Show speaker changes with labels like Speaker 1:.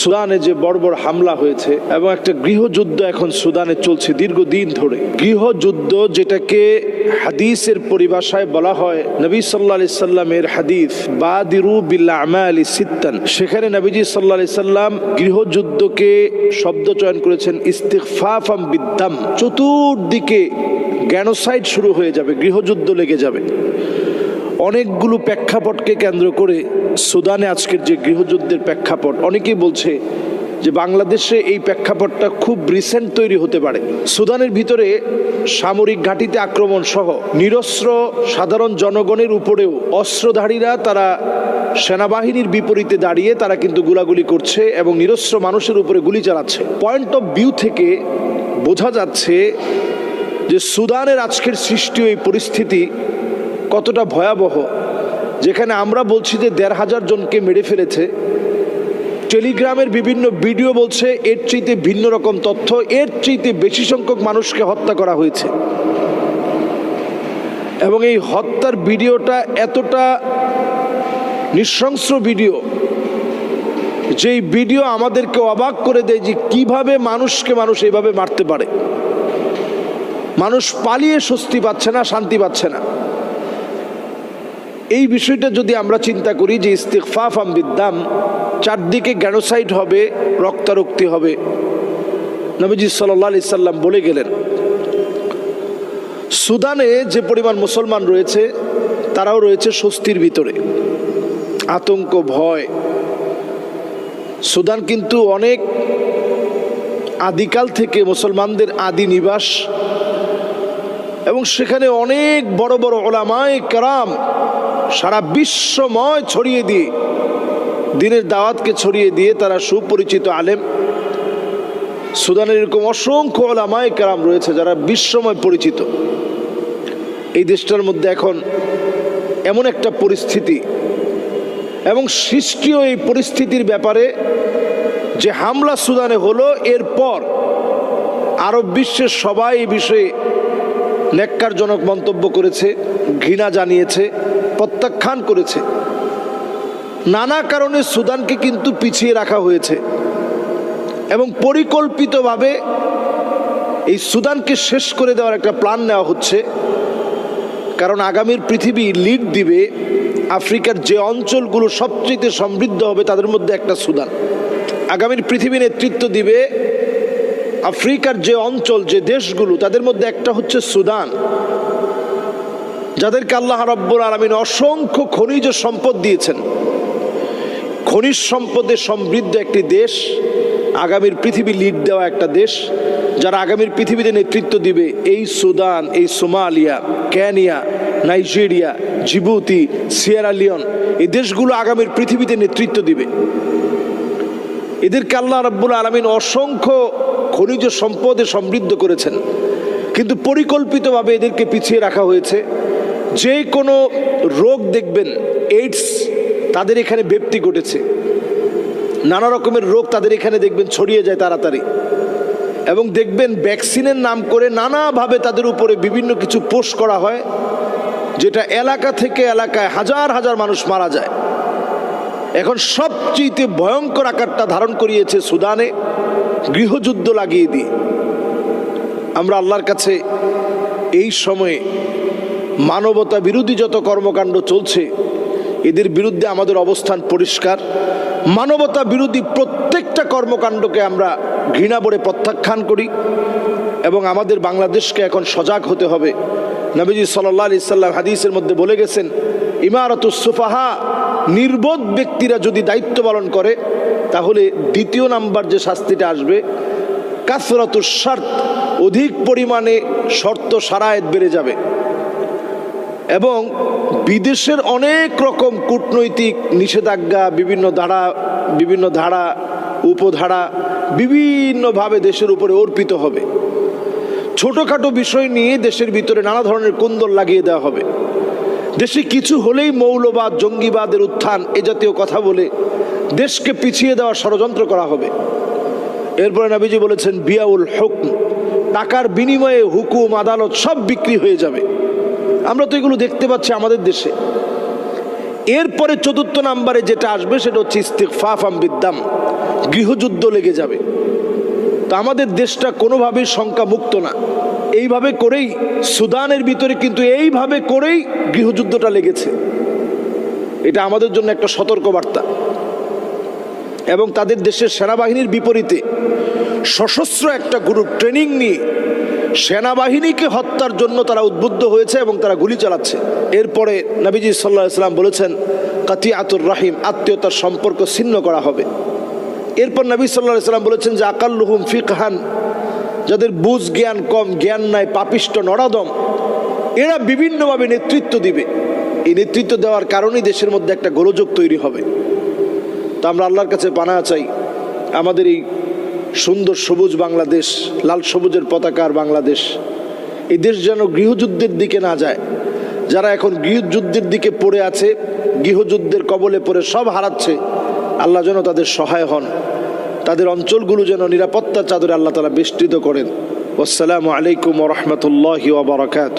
Speaker 1: সুদানে যে বড় বড় হামলা হয়েছে এবং একটা গৃহযুদ্ধ এখন সুদানে চলছে দীর্ঘদিন ধরে। গৃহযুদ্ধ যেটাকে হাদিসের পরিভাষায় বলা হয় নবী সাল্লা সাল্লামের হাদিস, বাদিরু বিল্লা আমালি সিত্তান। সেখানে নবীজি সাল্লা সাল্লাম গৃহযুদ্ধকে শব্দ চয়ন করেছেন ইস্তিকফাফাম বিদ্যাম চতুর্দিকে জ্ঞানোসাইড শুরু হয়ে যাবে, গৃহযুদ্ধ লেগে যাবে। অনেকগুলো প্রেক্ষাপটকে কেন্দ্র করে সুদানে আজকের যে গৃহযুদ্ধের প্রেক্ষাপট, অনেকেই বলছে যে বাংলাদেশে এই প্রেক্ষাপটটা খুব রিসেন্ট তৈরি হতে পারে। সুদানের ভিতরে সামরিক ঘাঁটিতে আক্রমণ সহ নিরস্ত্র সাধারণ জনগণের উপরেও অস্ত্রধারীরা তারা সেনাবাহিনীর বিপরীতে দাঁড়িয়ে তারা কিন্তু গুলাগুলি করছে এবং নিরস্ত্র মানুষের উপরে গুলি চালাচ্ছে। পয়েন্ট অফ ভিউ থেকে বোঝা যাচ্ছে যে সুদানের আজকের সৃষ্টি এই পরিস্থিতি কতটা ভয়াবহ, যেখানে আমরা বলছি যে দেড় হাজার জনকে মেরে ফেলেছে। টেলিগ্রামের বিভিন্ন ভিডিও বলছে এর চাইতে ভিন্ন রকম তথ্য, এর চাইতে বেশি সংখ্যক মানুষকে হত্যা করা হয়েছে। এবং এই হত্যার ভিডিওটা এতটা নৃশংস ভিডিও, যেই ভিডিও আমাদেরকে অবাক করে দেয় যে কীভাবে মানুষকে মানুষ এইভাবে মারতে পারে। মানুষ পালিয়ে স্বস্তি পাচ্ছে না, শান্তি পাচ্ছে না। এই বিষয়টা যদি আমরা চিন্তা করি যে ইস্তেকফাফ আমবিদ্দাম চারদিকে গ্যানোসাইড হবে, রক্তারক্তি হবে। নবীজি সাল্লাহ আলি সাল্লাম বলে গেলেন, সুদানে যে পরিমাণ মুসলমান রয়েছে, তারাও রয়েছে স্বস্তির ভিতরে। আতঙ্ক, ভয়। সুদান কিন্তু অনেক আদিকাল থেকে মুসলমানদের আদি নিবাস এবং সেখানে অনেক বড় বড় ওলামায় কারাম সারা বিশ্বময় ছড়িয়ে দিয়ে, দিনের দাওয়াতকে ছড়িয়ে দিয়ে তারা সুপরিচিত আলেম। সুদানের এরকম অসংখ্য ওলামায় কারাম রয়েছে যারা বিশ্বময় পরিচিত। এই দেশটার মধ্যে এখন এমন একটা পরিস্থিতি এবং সৃষ্টিও এই পরিস্থিতির ব্যাপারে যে হামলা সুদানে হলো, এরপর আরব বিশ্বের সবাই এই বিষয়ে ন্যাক্কারজনক মন্তব্য করেছে, ঘৃণা জানিয়েছে, প্রত্যাখ্যান করেছে। নানা কারণে সুদানকে কিন্তু পিছিয়ে রাখা হয়েছে এবং পরিকল্পিতভাবে এই সুদানকে শেষ করে দেওয়ার একটা প্ল্যান নেওয়া হচ্ছে। কারণ আগামীর পৃথিবী লিড দিবে আফ্রিকার যে অঞ্চলগুলো সবচেয়ে সমৃদ্ধ হবে তাদের মধ্যে একটা সুদান। আগামীর পৃথিবী নেতৃত্ব দিবে আফ্রিকার যে অঞ্চল, যে দেশগুলো, তাদের মধ্যে একটা হচ্ছে সুদান, যাদেরকে আল্লাহ রব্বুল আলমিন অসংখ্য খনিজ সম্পদ দিয়েছেন। খনিজ সম্পদে সমৃদ্ধ একটি দেশ, আগামীর পৃথিবী লিড দেওয়া একটা দেশ, যারা আগামীর পৃথিবীতে নেতৃত্ব দিবে এই সুদান, এই Somalia Kenya Nigeria, Djibouti Sierra Leone এই দেশগুলো আগামীর পৃথিবীতে নেতৃত্ব দিবে। এদেরকে আল্লাহ রব্বুল আলমিন অসংখ্য খনিজ সম্পদে সমৃদ্ধ করেছেন। কিন্তু পরিকল্পিতভাবে এদেরকে পিছিয়ে রাখা হয়েছে। যে কোনো রোগ দেখবেন এইডস তাদের এখানে ব্যক্তি ঘটেছে। নানা রকমের রোগ তাদের এখানে দেখবেন ছড়িয়ে যায় তাড়াতাড়ি। এবং দেখবেন ভ্যাকসিনের নাম করে নানাভাবে তাদের উপরে বিভিন্ন কিছু পোষ করা হয়, যেটা এলাকা থেকে এলাকায় হাজার হাজার মানুষ মারা যায়। এখন সবচেয়ে ভয়ঙ্কর আকারটা ধারণ করিয়েছে সুদানে, গৃহযুদ্ধ লাগিয়ে দিয়ে। আমরা আল্লাহর কাছে এই সময়ে মানবতা বিরোধী যত কর্মকাণ্ড চলছে, এদের বিরুদ্ধে আমাদের অবস্থান পরিষ্কার। মানবতা বিরোধী প্রত্যেকটা কর্মকাণ্ডকে আমরা ঘৃণা বলে প্রত্যাখ্যান করি এবং আমাদের বাংলাদেশকে এখন সজাগ হতে হবে। নবীজি সাল্লাহ আলি সাল্লাম হাদিসের মধ্যে বলে গেছেন ইমারতুসুফাহা নির্বোধ ব্যক্তিরা যদি দায়িত্ব পালন করে, তাহলে দ্বিতীয় নাম্বার যে শাস্তিটা আসবে কাসরাতুর শর্ত, অধিক পরিমাণে শর্ত সারায়ত বেড়ে যাবে। এবং বিদেশের অনেক রকম কূটনৈতিক নিষেধাজ্ঞা, বিভিন্ন ধারা বিভিন্ন ধারা, উপধারা বিভিন্নভাবে দেশের উপরে অর্পিত হবে। ছোটোখাটো বিষয় নিয়ে দেশের ভিতরে নানা ধরনের কুন্দল লাগিয়ে দেওয়া হবে। দেশে কিছু হলেই মৌলবাদ, জঙ্গিবাদের উত্থান এ জাতীয় কথা বলে দেশকে পিছিয়ে দেওয়ার ষড়যন্ত্র করা হবে। এরপরে নাবিজি বলেছেন, বিয়াউল হুকম টাকার বিনিময়ে হুকুম, আদালত সব বিক্রি হয়ে যাবে। আমরা তো এগুলো দেখতে পাচ্ছি আমাদের দেশে। এরপরে চতুর্থ নাম্বারে যেটা আসবে সেটা হচ্ছে ইস্তিকফাফ বিদ্যাম গৃহযুদ্ধ লেগে যাবে। তা আমাদের দেশটা কোনোভাবেই শঙ্কা মুক্ত না। এইভাবে করেই সুদানের ভিতরে কিন্তু এইভাবে করেই গৃহযুদ্ধটা লেগেছে। এটা আমাদের জন্য একটা সতর্কবার্তা। এবং তাদের দেশের সেনাবাহিনীর বিপরীতে সশস্ত্র একটা গ্রুপ ট্রেনিং নিয়ে সেনাবাহিনীকে হত্যার জন্য তারা উদ্বুদ্ধ হয়েছে এবং তারা গুলি চালাচ্ছে। এরপরে নবীজি সাল্লাহ ইসলাম বলেছেন কাতি আতুর রাহিম, আত্মীয়তার সম্পর্ক ছিন্ন করা হবে। এরপর নবী সাল্লাহ সাল্লাম বলেছেন যে, আকাল্লুহুম ফিকহান যাদের বুঝ জ্ঞান কম, জ্ঞান নাই পাপিষ্ট নরাদম এরা বিভিন্নভাবে নেতৃত্ব দিবে। এই নেতৃত্ব দেওয়ার কারণেই দেশের মধ্যে একটা গোলযোগ তৈরি হবে। তো আমরা আল্লাহর কাছে পানা চাই, আমাদের এই সুন্দর সবুজ বাংলাদেশ, লাল সবুজের পতাকার বাংলাদেশ, এই দেশ যেন গৃহযুদ্ধের দিকে না যায়। যারা এখন গৃহযুদ্ধের দিকে পড়ে আছে, গৃহযুদ্ধের কবলে পড়ে সব হারাচ্ছে, আল্লাহ যেন তাদের সহায় হন। তাদের অঞ্চলগুলো যেন নিরাপত্তার চাদরে আল্লাহ তালা বেষ্টিত করেন। আসসালামু আলাইকুম রহমতুল্লাহ ওবরাকাত